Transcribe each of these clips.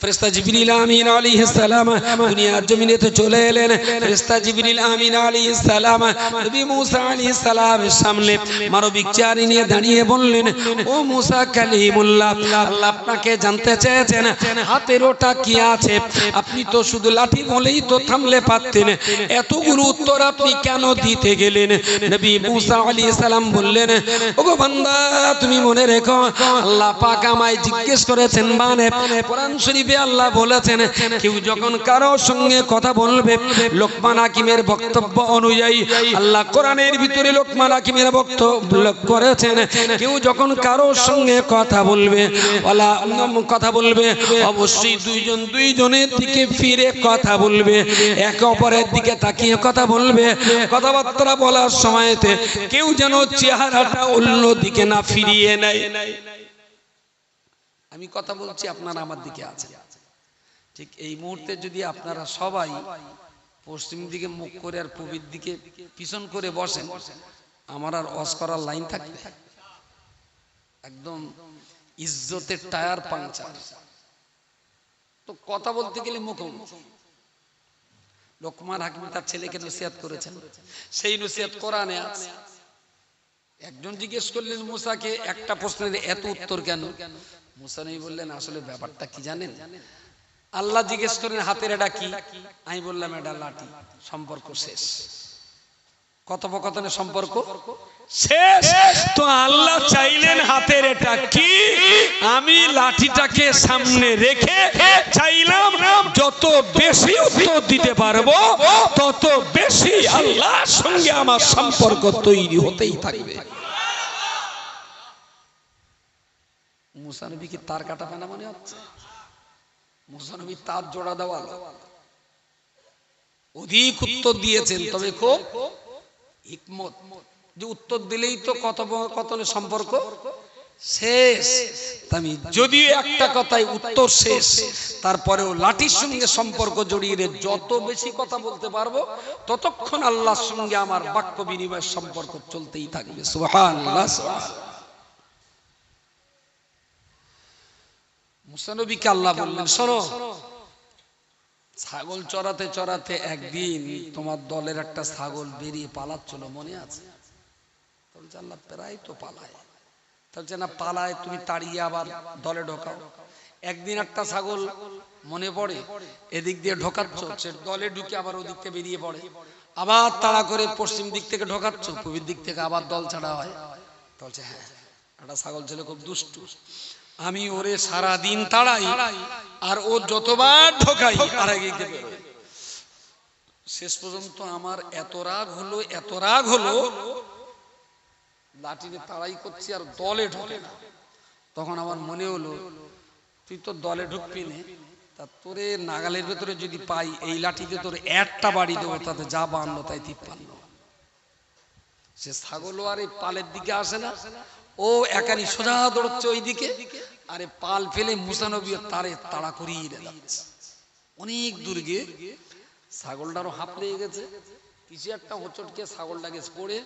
ফেরেশতা জিবরিল আমিন আলাইহিস সালাম দুনিয়ার জমিনেতে চলে এলেন। ফেরেশতা জিবরিল আমিন আলাইহিস সালাম নবী মুসা আলাইহিস সালামের সামনে মানবিক চেয়ারে নিয়ে দাঁড়িয়ে বললেন, ও মুসা কালিমুল্লাহ, আল্লাহ আপনাকে জানতে চেয়েছেন, হাতের ওটা কি আছে? আপনি তো শুধু লাঠি বলেই তো থামলে পারতেন। এতগুলো উত্তর আপনি কেন দিতে গেলেন? নবী মুসা আলাইহিস সালাম বললেন, ওগো বান্দা, তুমি মনে রেখো, আল্লাহ পাক আমায় জিজ্ঞেস করেছেন মানে কোরআন শরীফে আল্লাহ বলেছেন, কেউ যখন কারও সঙ্গে কথা বলবে, লোকমান হাকিমের বক্তব্য অনুযায়ী আল্লাহ কোরআনের ভিতরে লোকমান হাকিমের বক্তব্য করেছেন, কেউ যখন কারও সঙ্গে কথা বলবে, ওলা কথা বলবে, অবশ্যই দুইজন দুইজনের দিকে ফিরে কথা বলবে, একে অপরের দিকে তাকিয়ে কথা বলবে, কথাবার্তা বলার সময়তে কেউ যেন চেহারাটা অন্য দিকে না ফিরিয়ে নেয়। আমি কথা বলছি আপনারা আমার দিকে আছেন। ঠিক এই মুহূর্তে যদি আপনারা সবাই পশ্চিম দিকে মুখ করে আর পূবের দিকে পিছন করে বসেন, আমার আর অস করার লাইন থাকবে? একদম ইজ্জতের টায়ার পাংচার। তো কথা বলতে গেলে মুখোমুখি লোকমান হাকিম তার ছেলেকে নসিহাত করেছেন। সেই নসিহাত কোরআনে আছে। একজন জিজ্ঞেস করলেন, মুসাকে একটা প্রশ্নের এত উত্তর কেন? মুসা নবী বললেন, আসলে ব্যাপারটা কি জানেন? আল্লাহ জিজ্ঞেস করেন, হাতের এটা কি? আমি বললাম, এটা লাঠি, সম্পর্ক শেষ। কথোপকথনের সম্পর্ক শেষ। তো আল্লাহ চাইলেন, হাতের এটা কি? আমি লাঠিটাকে সামনে রেখে চাইলাম, যত বেশি উত্তর দিতে পারব, তত বেশি আল্লাহর সঙ্গে আমার সম্পর্ক তৈরি হতেই থাকবে। মুসানবী কি তার কাটা পানা মনে হচ্ছে? মুসানবী তার জোড়া দেওয়া অধিক উত্তর দিয়েছেন, তবে খুব হিকমত। যে উত্তর দিলেই তো কথোপকথনের সম্পর্ক? শেষ। আমি যদিও একটা কথাই উত্তর শেষ, তারপরেও লাঠির সঙ্গে সম্পর্ক জড়িয়ে যত বেশি কথা বলতে পারব, ততক্ষণ আল্লাহর সঙ্গে আমার বাক্য বিনিময়ের সম্পর্ক চলতেই থাকবে। সুবহানাল্লাহ সুবহানাল্লাহ। মুসানবীকে আল্লাহ বললেন শোনো ছাগল চড়াতে চড়াতে একদিন তোমার দলের একটা ছাগল বেরিয়ে পালাচ্ছিল মনে আছে? বলছে, আল্লাহ প্রায় তো পালায়। বলছে, না, পালায়, তুমি তাড়িয়ে আবার দলে ঢোকাও। একদিন একটা ছাগল মনে পড়ে, এদিক দিয়ে ঢোকাচ্ছ, সে দলে ঢুকে আবার ওদিক থেকে বেরিয়ে পড়ে। আবার তাড়া করে পশ্চিম দিক থেকে ঢোকাচ্ছ, পূর্বের দিক থেকে আবার দল ছাড়া হয়। বলছে হ্যাঁ একটা ছাগল ছিল খুব দুষ্টু। আমি ওরে সারা দিন তাড়াই, আর ও যতবার ঢোকাই আর শেষ পর্যন্ত আমার এত রাগ হলো, এত রাগ হলো, লাঠিতে তাড়াই করছি আর দলে ঢোকে না। তখন আমার মনে হলো, তুই তো দলে ঢুকবি তা তোরে নাগালের ভেতরে যদি পাই, এই লাঠিতে তোর একটা বাড়ি দেবো, তাতে যা বানলো তাই তিপ্পান্ন। সে ছাগলও আর এই পালের দিকে আসে না ও একানি সোজা দৌড়চ্ছে ওই দিকে আরে পাল ফেলে মুসানবী তারে তাড়া করিয়ে যাচ্ছে। অনেক দূর গিয়ে ছাগলটারও হাঁপ লেগে গেছে। কিছু একটা হোচটকে ছাগলটা গেছে পড়ে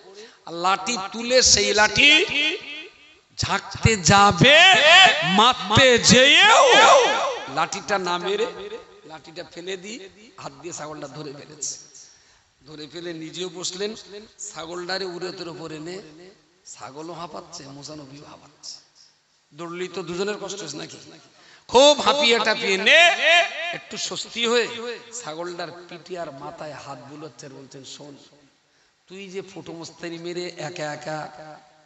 আর লাঠি তুলে সেই লাঠি ঝাঁকতে যাবে, মারতে যেয়েও। লাঠিটা না মেরে লাঠিটা ফেলে দিয়ে হাত দিয়ে ছাগলটা ধরে ফেলেছে। ধরে ফেলে নিজেও বসলেন, ছাগলটারে উড়েতের উপরে নে ছাগলও হাঁপাচ্ছে মোজানবিও হাঁপাচ্ছে। দৌড়লি তো দুজনের কষ্ট হচ্ছে নাকি? খুব হাঁপিয়ে টাপিয়ে নে। একটু স্বস্তি হয়ে। ছাগলটার পিঠে আর মাথায় হাত বুলোচ্ছে আর বলছেন শোন তুই যে ফটো মোস্তানি মেরে একা একা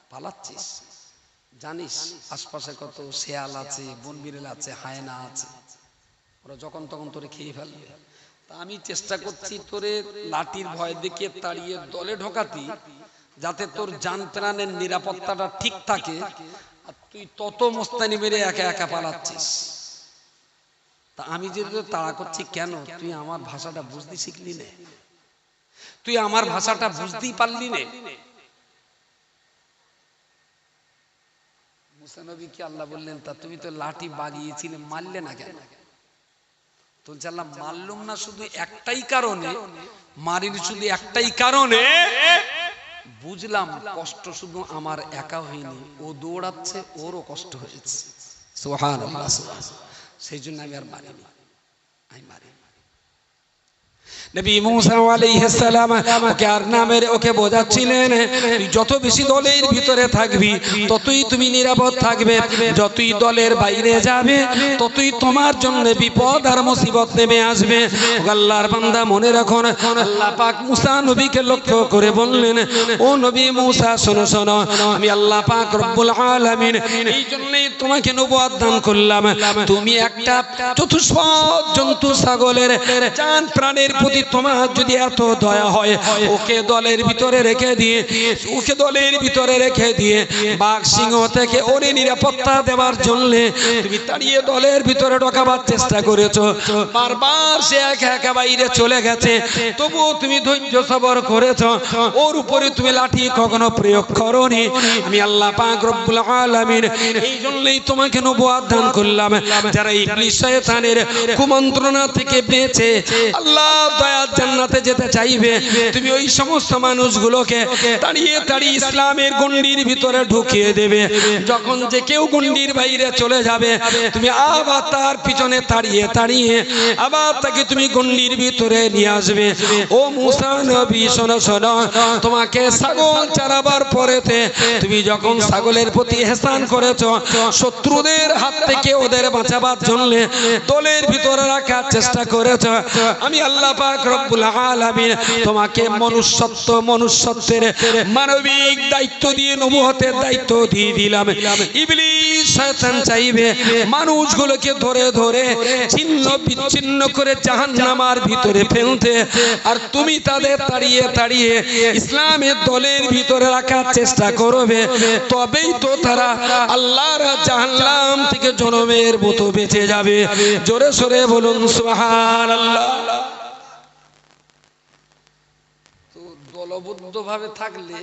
পালাচ্ছিস জানিস আশপাশে কত শেয়াল আছে বন বিড়েল আছে হায়না আছে। ওরা যখন তখন তোরে খেয়ে ফেলবে। তা আমি চেষ্টা করছি তোরে লাঠির ভয় দেখিয়ে তাড়িয়ে দলে ঢোকাতি যাতে তোর যান প্রাণের নিরাপত্তাটা ঠিক থাকে, আর তুই তত মোস্তানি মেরে একা একা পালাচ্ছিস। তা আমি যে তোর তাড়া করছি কেন? তুই আমার ভাষাটা বুঝতে শিখলি নে। তুই আমার ভাষাটা বুঝতেই পারলি নে। আল্লাহ বললেন, তা তুমি তো লাঠি বাগিয়েছিলে, মারলে না কেন? তুলছে আল্লাহ, মারলুম না শুধু একটাই কারণে মারির শুধু একটাই কারণে বুঝলাম কষ্ট শুধু আমার একা হয়নি, ও দৌড়াচ্ছে, ওরও কষ্ট হয়েছে। সেই জন্য আমি আর মারিনি। আমি মারি নবী মুসা আলাইহিস সালাম ওকে আর না মেরে ওকে বোঝাচ্ছিলেন যত বেশি দলের ভিতরে থাকবি, ততই তুমি নিরাপদ থাকবে। যতই দলের বাইরে যাবে, ততই তোমার জন্য বিপদ আর মুসিবত নেমে আসবে। আল্লাহর বান্দা মনে রাখুন, আল্লাহ পাক মুসা নবীকে লক্ষ্য করে বললেন, ও নবী মুসা, শোনো শোনো, আমি আল্লাহ পাক রব্বুল আলামিন এই জন্যই তোমাকে নবুয়ত দান করলাম। তুমি একটা চতুষ্পদ জন্তু, ছাগলের জান, প্রাণের প্রতি তোমার যদি এত দয়া হয়, ওকে দলের ভিতরে রেখে দিয়ে, ওকে দলের ভিতরে রেখে দিয়ে, বাঘ সিংহ থেকে ওরে নিরাপত্তা দেওয়ার জন্য তুমি তাড়িয়ে দলের ভিতরে ঢোকাবার চেষ্টা করেছ। বারবার সে একা একা বাইরে চলে গেছে, তবুও তুমি ধৈর্য সবর করেছ। ওর উপরে তুমি লাঠি কখনো প্রয়োগ করনি। আমি আল্লাহ পাক রব্বুল আলামিন এই জন্যই তোমাকে নবুয়ত দান করলাম। যারা ইবলিস শয়তানের কুমন্ত্রণা থেকে বেঁচে আল্লাহ দয়ার জান্নাতে যেতে চাইবে। তুমি ওই সমস্ত মানুষগুলোকে তাড়িয়ে তাড়িয়ে ইসলামের গণ্ডির ভিতরে ঢুকিয়ে দেবে। যখন যে কেউ গণ্ডির বাইরে চলে যাবে, তুমি আবার তার পিছনে তাড়িয়ে তাড়িয়ে আবার তাকে তুমি গণ্ডির ভিতরে নিয়ে আসবে। ও মুসা নবী, শোনো শোনো, তোমাকে ছাগল চারাবার পরেতে তুমি যখন ছাগলের প্রতি হেসান করেছ, শত্রুদের হাত থেকে ওদের বাঁচাবার জন্য দলের ভিতরে রাখার চেষ্টা করেছ। আমি আল্লাহ পাক রব্বুল আলামিন তোমাকে মনুষ্যত্ব মনুষ্যত্বের মানবিক দায়িত্ব দিয়ে নবুয়তের দায়িত্ব দিয়ে দিলাম। ইবলিস শয়তান চাইবে মানুষগুলোকে ধরে ধরে ছিন্ন বিচ্ছিন্ন করে জাহান্নামার ভিতরে ফেলতে। আর তুমি তাদের তাড়িয়ে তাড়িয়ে ইসলামের দলের ভিতরে রাখার চেষ্টা করবে। তবেই তো তারা আল্লাহর জাহান্নাম থেকে জনমের মতো বেঁচে যাবে। জোরে সরে বলুন সুবহানাল্লাহ। দলবদ্ধ ভাবে থাকলে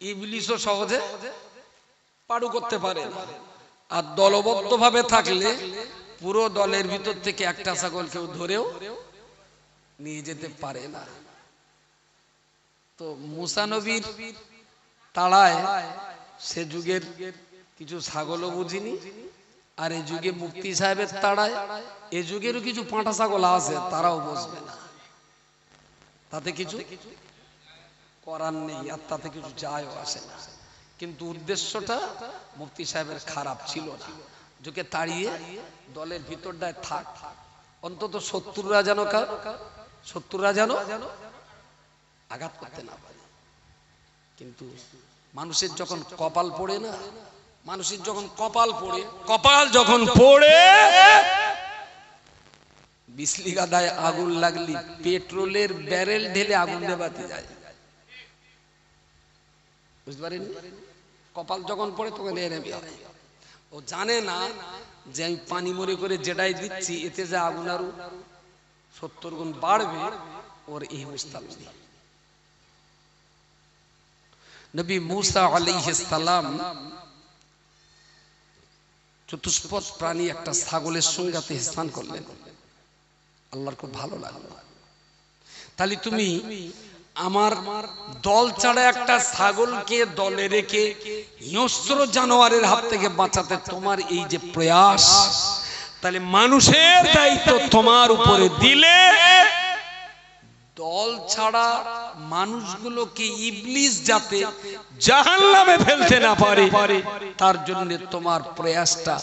ইবলিশও সহজে পাড়ু করতে পারে। আর দলবদ্ধ ভাবে থাকলে পুরো দলের ভিতর থেকে একটা ছাগল কেউ ধরেও নিয়ে যেতে পারে না তো মুসানবীর তাড়ায় সে যুগের কিছু ছাগলও বুঝিনি, আর এই যুগে মুক্তি সাহেবের তাড়ায় এ যুগেরও কিছু পাঁটা ছাগল আছে, তারাও বুঝবে না তাতে কিছু করার নেই আর তাতে কিছু যায়ও আসে না। কিন্তু উদ্দেশ্যটা মুফতি সাহেবের খারাপ ছিল না। যুগে তাড়িয়ে দলের ভিতরটায় থাক। অন্তত শত্রুরা যেন কার? শত্রুরা যেন আঘাত করতে না পারে। কিন্তু মানুষের যখন কপাল পড়ে না মানুষের যখন কপাল পড়ে কপাল যখন পড়ে বিসলি গাদায় আগুন লাগলি পেট্রোলের ব্যারেল ঢেলে আগুন দেবাতে যায়। বুঝতে পারেন? কপাল যখন পড়ে তখন এ নেবে। ও জানে না যে আমি পানি মরে করে যেটাই দিচ্ছি, এতে যে আগুন আরও সত্তর গুণ বাড়বে, ওর এই মুস্তাল নেই। নবী মুসা আলাইহিস সালাম চতুষ্পদ প্রাণী একটা ছাগলের সঙ্গাতে স্নান করলেন। আল্লাহর খুব ভালো লাগল। তাহলে তুমি আমার দল ছাড়া একটা ছাগলকে দলে রেখে হিংস্র জানোয়ারের হাত থেকে বাঁচাতে তোমার এই যে প্রয়াস, তাহলে মানুষের দায়িত্ব তোমার উপরে দিলে দল ছাড়া মানুষগুলোকে ইবলিস যাতে জাহান্নামে ফেলতে না পারে। তার জন্য তোমার প্রয়াসটা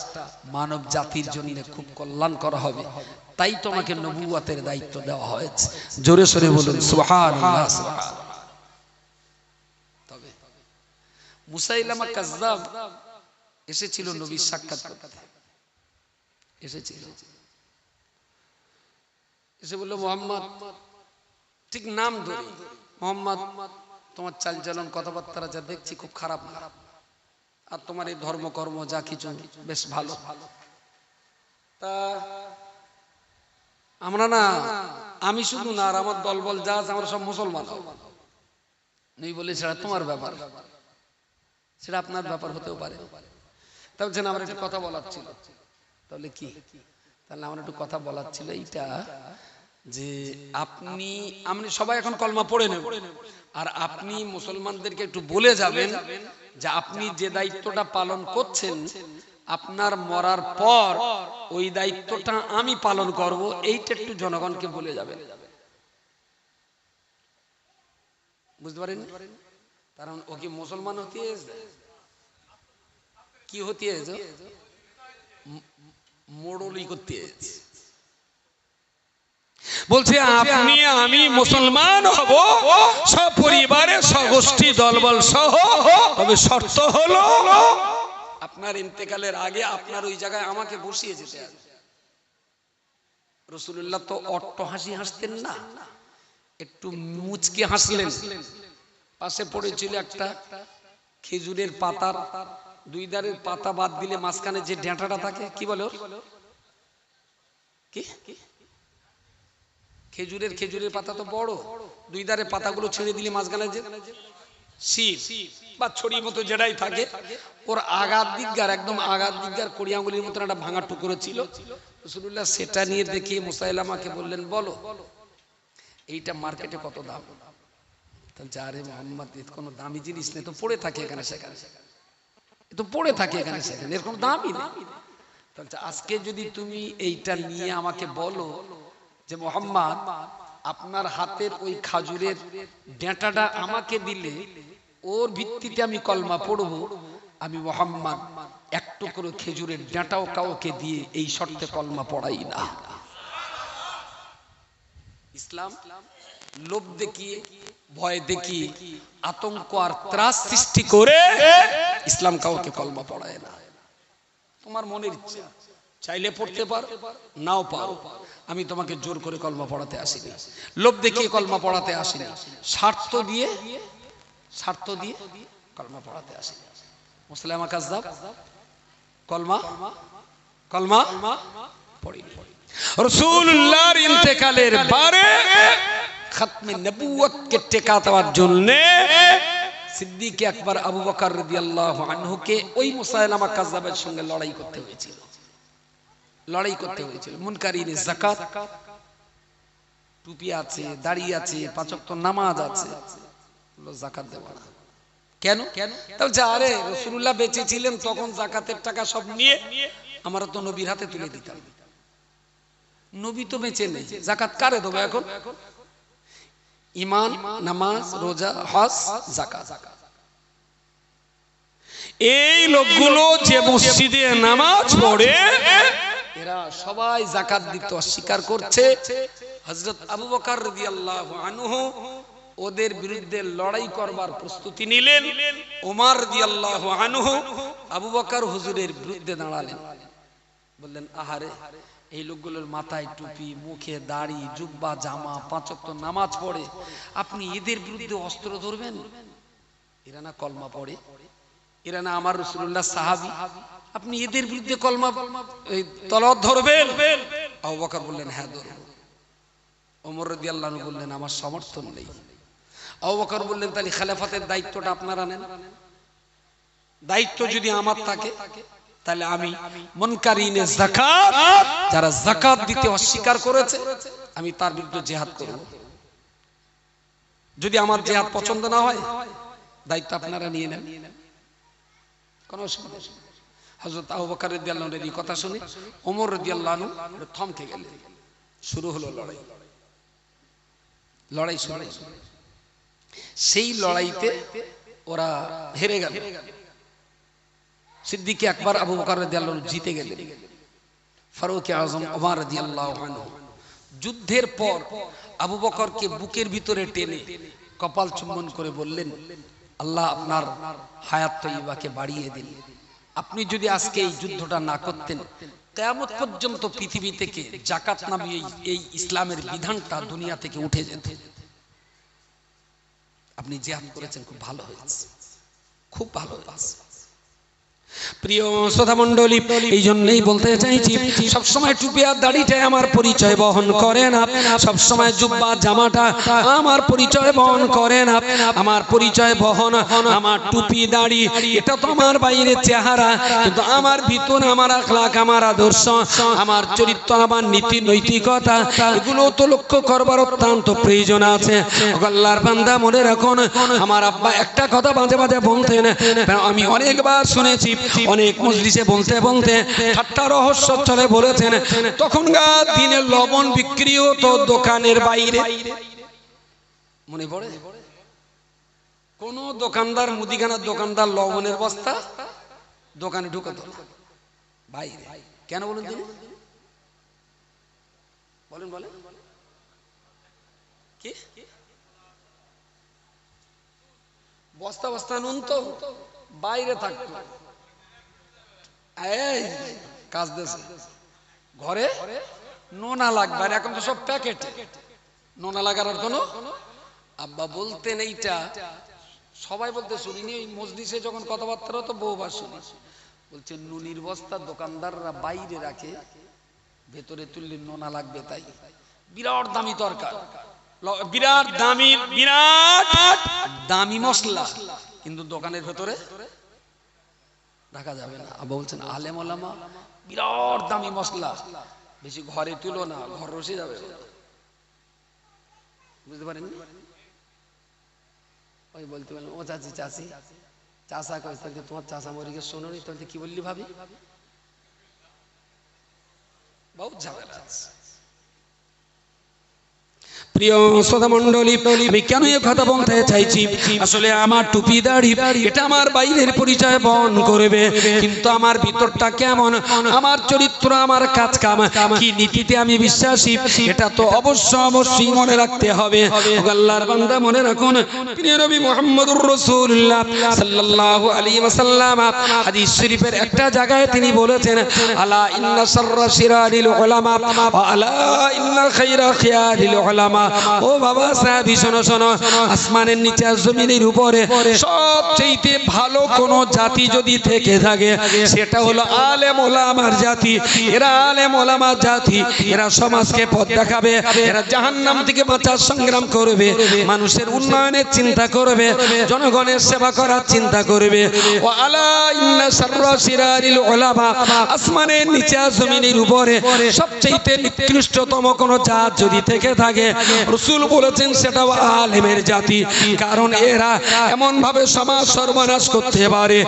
মানব জাতির জন্য খুব কল্যাণ করা হবে। তাই তোমাকে নবুয়াতের দায়িত্ব দেওয়া হয়েছে। জোরে সরে বলুন সুবহানাল্লাহ। তবে মুসাইলামা কাজ্জাব এসেছিল নবীর সাক্ষাৎ করতে। এসেছিল। এসে বলল মোহাম্মদ ঠিক নাম ধরে। মোহাম্মদ, তোমার চাল চালচলন কথাবার্তা যা দেখছি খুব খারাপ না। আর তোমার এই ধর্মকর্ম যা কিছু, বেশ ভালো। তা আমরা না, আমি শুধু না, আর আমার দলবল যা আছে, আমরা সব মুসলমান। নেই বলে সেটা তোমার ব্যাপার। সেটা আপনার ব্যাপার হতেও পারে। তা বলছেন, আমার একটু কথা বলার ছিল। তাহলে কি? তাহলে আমার একটু কথা বলার ছিল, এইটা যে আপনি আপনি সবাই এখন কলমা পড়ে নেব। আর আপনি মুসলমানদেরকে একটু বলে যাবেন যে আপনি যে দায়িত্বটা পালন করছেন আপনার মরার পর ওই দায়িত্বটা আমি পালন করব এইটা একটু জনগণকে বলে যাবেন বুঝতে পারেন? কারণ ও কি মুসলমান হতে? কি হতে মোড়লি করতে। বলছে আপনি আমি মুসলমান হব সপরিবারে সগোষ্ঠী দলবল সহ তবে শর্ত হলো আপনার ইন্তেকালের আগে আপনার ওই জায়গায় আমাকে বসিয়ে যেতে হবে। রসুল্লাহ তো অট্ট হাসি হাসতেন না একটু মুচকে হাসলেন। পাশে পড়েছিল একটা খেজুরের পাতার দুই ধারের পাতা বাদ দিলে মাঝখানে যে ডেঁটাটা থাকে কি বলে? কি? খেজুরের খেজুরের পাতা তো বড়। দুই ধারে পাতাগুলো ছেড়ে দিলে মাঝখানে যে শির বা ছড়ির মতো যেটাই থাকে, ওর আগার দিকগার, একদম আগার দিকগার কড়ি আঙুলির মতন একটা ভাঙা টুকরো ছিল। রসুল্লাহ সেটা নিয়ে দেখিয়ে মুসাইল বললেন, বলো, এইটা মার্কেটে কত দাম? তাহলে আরে মোহাম্মদ কোনো দামি জিনিস নেই তো পড়ে থাকে এখানে সেখানে। এ তো পড়ে থাকে এখানে সেখানে, এর কোনো দামই নেই। আজকে যদি তুমি এইটা নিয়ে আমাকে বলো যে মোহাম্মদ, আপনার হাতের ওই খাজুরের ডেঁটাটা আমাকে দিলে, ওর ভিত্তিতে আমি কলমা পড়ব, আমি মোহাম্মদ, এক টুকরো খেজুরের ডেঁটাও কাউকে দিয়ে এই শর্তে কলমা পড়াই না। ইসলাম, লোভ দেখিয়ে, ভয় দেখিয়ে, আতঙ্ক আর ত্রাস সৃষ্টি করে ইসলাম কাউকে কলমা পড়ায় না। তোমার মনের ইচ্ছা। চাইলে পড়তে পারো নাও পারো। আমি তোমাকে জোর করে কলমা পড়াতে আসিনি। লোভ দেখিয়ে কলমা পড়াতে আসিনি। স্বার্থ দিয়ে স্বার্থ দিয়ে কলমা পড়াতে আসিনি। মুসলামা কাজদাব কলমা কলমা পড়িনি। রসুল্লাহর ইন্তেকালের বারে খতমে নবুয়তকে টেকা দেওয়ার জন্য সিদ্দিক আকবর আবু বকর রাদিয়াল্লাহু আনহুকে ওই মুসাইলামা কাযযাবের সঙ্গে লড়াই করতে হয়েছিল। লড়াই করতে হয়েছিল। মুনকারিনে যাকাত, টুপি আছে, দাড়ি আছে পাঁচ ওয়াক্ত নামাজ আছে যাকাত দেব কেন? তাহলে আরে, রাসূলুল্লাহ বেঁচে ছিলেন তখন যাকাতের টাকা সব নিয়ে আমরা তো নবীর হাতে তুলে দিতাম। নবী তো বেঁচে নেই জাকাত কারে দেবো এখন? ইমান নামাজ, রোজা, হজ জাকাত এই লোকগুলো যে মসজিদে নামাজ পড়ে সবাই জাকাত দিতে অস্বীকার করছে। হযরত আবু বকর ওদের বিরুদ্ধে লড়াই করবার প্রস্তুতি নিলেন। ওমর আবু বকর হুজুরের বিরুদ্ধে দাঁড়ালেন। বললেন, আহারে, এই লোকগুলোর মাথায় টুপি, মুখে দাড়ি, জুব্বা, জামা পাঁচক্ত নামাজ পড়ে। আপনি এদের বিরুদ্ধে অস্ত্র ধরবেন? এরা না কলমা পড়ে? এরা না আমার রসুল্লাহ সাহাবি? আপনি এদের বিরুদ্ধে কলমা তলব ধরবেন? আবু বললেন হ্যাঁ ধরব। ওমর রাদিয়াল্লাহু আনহু বললেন, আমার সমর্থন নেই। আবু বকর বললেন, তাহলে খেলাফতের দায়িত্বটা আপনারা নেন। দায়িত্ব যদি আমার থাকে, তাহলে আমি মনকারিনে যাকাত, যারা যাকাত দিতে অস্বীকার করেছে, আমি তার বিরুদ্ধে জেহাদ করব। যদি আমার জেহাদ পছন্দ না হয়, দায়িত্ব আপনারা নিয়ে নেন। কোনো অসুবিধা নেই। হযরত আবু বকর রাদিয়াল্লাহু আনহুর এই কথা শুনে ওমর রাদিয়াল্লাহু থমকে গেলেন। শুরু হলো লড়াই। লড়াই শুরু সেই লড়াইতে ওরা হেরে গেল। সিদ্দিকে আকবর আবু বকর রাদিয়াল্লাহু জিতে গেলেন। ফারুক আজম, ওমর রাদিয়াল্লাহু যুদ্ধের পর আবু বকরকে বুকের ভিতরে টেনে কপাল চুম্বন করে বললেন, আল্লাহ আপনার হায়াত তৈবাকে বাড়িয়ে দিন। আপনি যদি আজকে এই যুদ্ধটা না করতেন, কেয়ামত পর্যন্ত পৃথিবী থেকে জাকাত নামে এই ইসলামের বিধানটা দুনিয়া থেকে উঠে যেত। আপনি জেহাদ করেছেন, খুব ভালো হয়েছে। খুব ভালো হয়েছে। প্রিয় শ্রোতা মন্ডলী এই জন্যই বলতে চাইছি সব সময় টুপি আর আমার পরিচয় বহন করে না। সব সময় জুব্বা, জামাটা আমার পরিচয় বহন করে না। আমার পরিচয় বহন, আমার টুপি দাড়ি, এটা তো আমার বাইরের চেহারা। কিন্তু আমার ভিতর আমার আখলাক আমার আদর্শ, আমার চরিত্র, আমার নীতি, নৈতিকতা, এগুলো তো লক্ষ্য করবার অত্যন্ত প্রয়োজন আছে। বান্দা মনে রাখুন, আমার আব্বা একটা কথা মাঝে মাঝে বলতেন, আমি অনেকবার শুনেছি অনেক মজলিসে বলতে বলতে ঠাট্টা রহস্য চলে বলেছেন। তখনকার দিনে লবণ বিক্রি হতো দোকানের বাইরে। মনে পড়ে? কোন দোকানদার মুদিখানার দোকানদার লবণের বস্তা দোকানে ঢুকাতো। বাইরে। কেন বলুন তিনি? বলেন বলেন। কি? বস্তা বস্তা নুন তো বাইরে থাকতো। এই, কাজ দেশে ঘরে নোনা লাগবে আর এখন তো সব প্যাকেট। নোনা লাগার আর কোনো? আব্বা বলতেন এইটা, সবাই বলতে শুনিনি ওই মসজিদে যখন কথাবার্তা হতো বহুবার শুনি। বলছে, নুনির বস্তা দোকানদাররা বাইরে রাখে, ভেতরে তুললে নোনা লাগবে তাই। বিরাট দামি তরকার। বিরাট দামি বিরাট দামি মশলা। কিন্তু দোকানের ভেতরে রাখা যাবে না। বলছেন, আলেম ওলামা, বিরাট দামি মশলা। বেশি ঘরে তুলো না, ঘর রসে যাবে বুঝতে পারেন ওই বলতে পারলাম ও চাচি চাচি চাষা কয়েছে তোমার চাষা মরিকে শোনো নি তাহলে কি বললি ভাবি? বহুত ঝামেলা আছে। আমার চরিত্র, আমার কাজ কাম কি তো অবশ্য অবশ্যই মনে রাখতে মনে রাখুন, প্রিয় নবী মুহাম্মদুর রাসূলুল্লাহ সাল্লাল্লাহু আলাইহি ওয়াসাল্লাম একটা জায়গায় তিনি বলেছেন, আলা ইন্না শাররা শিরারিল উলামা ওয়া আলা ইন্না খায়রা খিয়ারিল ও বাবা সাহাবী শোনো শোনো, আসমানের নিচে জমিনের উপরে সবচেয়ে ভালো কোন জাতি যদি থেকে থাকে, সেটা হলো আলেম ওলামার জাতি। এরা আলেম ওলামার জাতি। এরা সমাজকে পথ দেখাবে, এরা জাহান্নাম থেকে বাঁচার সংগ্রাম করবে, মানুষের উন্নয়নের চিন্তা করবে, জনগণের সেবা করার চিন্তা করবে। ও আলা ইন্না সাররা সিরারিল উলামা, আসমানের নিচে জমিনের উপরে সবচেয়ে নিকৃষ্টতম কোন জাত যদি থেকে থাকে রসুল বলেছেন সেটা আলেমের জাতি। কারণ এরা এমন ভাবে সমাজ সর্বনাশ করতে পারে।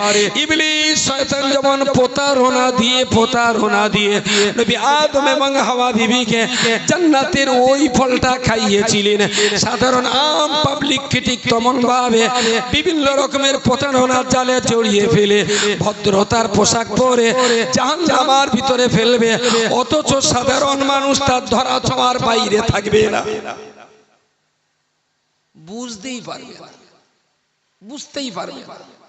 যেমন প্রতারণা দিয়ে প্রতারণা দিয়ে নবী আদম এবং হাওয়া জান্নাতের ওই ফলটা খাইয়েছিলেন। সাধারণ আম পাবলিক তেমন ভাবে বিভিন্ন রকমের প্রতারণার জালে জড়িয়ে ফেলে। ভদ্রতার পোশাক পরে জাহান্নামার ভিতরে ফেলবে। অথচ সাধারণ মানুষ তার ধরা ছোঁয়ার বাইরে থাকবে না। বুঝতেই পারবে। বুঝতেই পারবে না।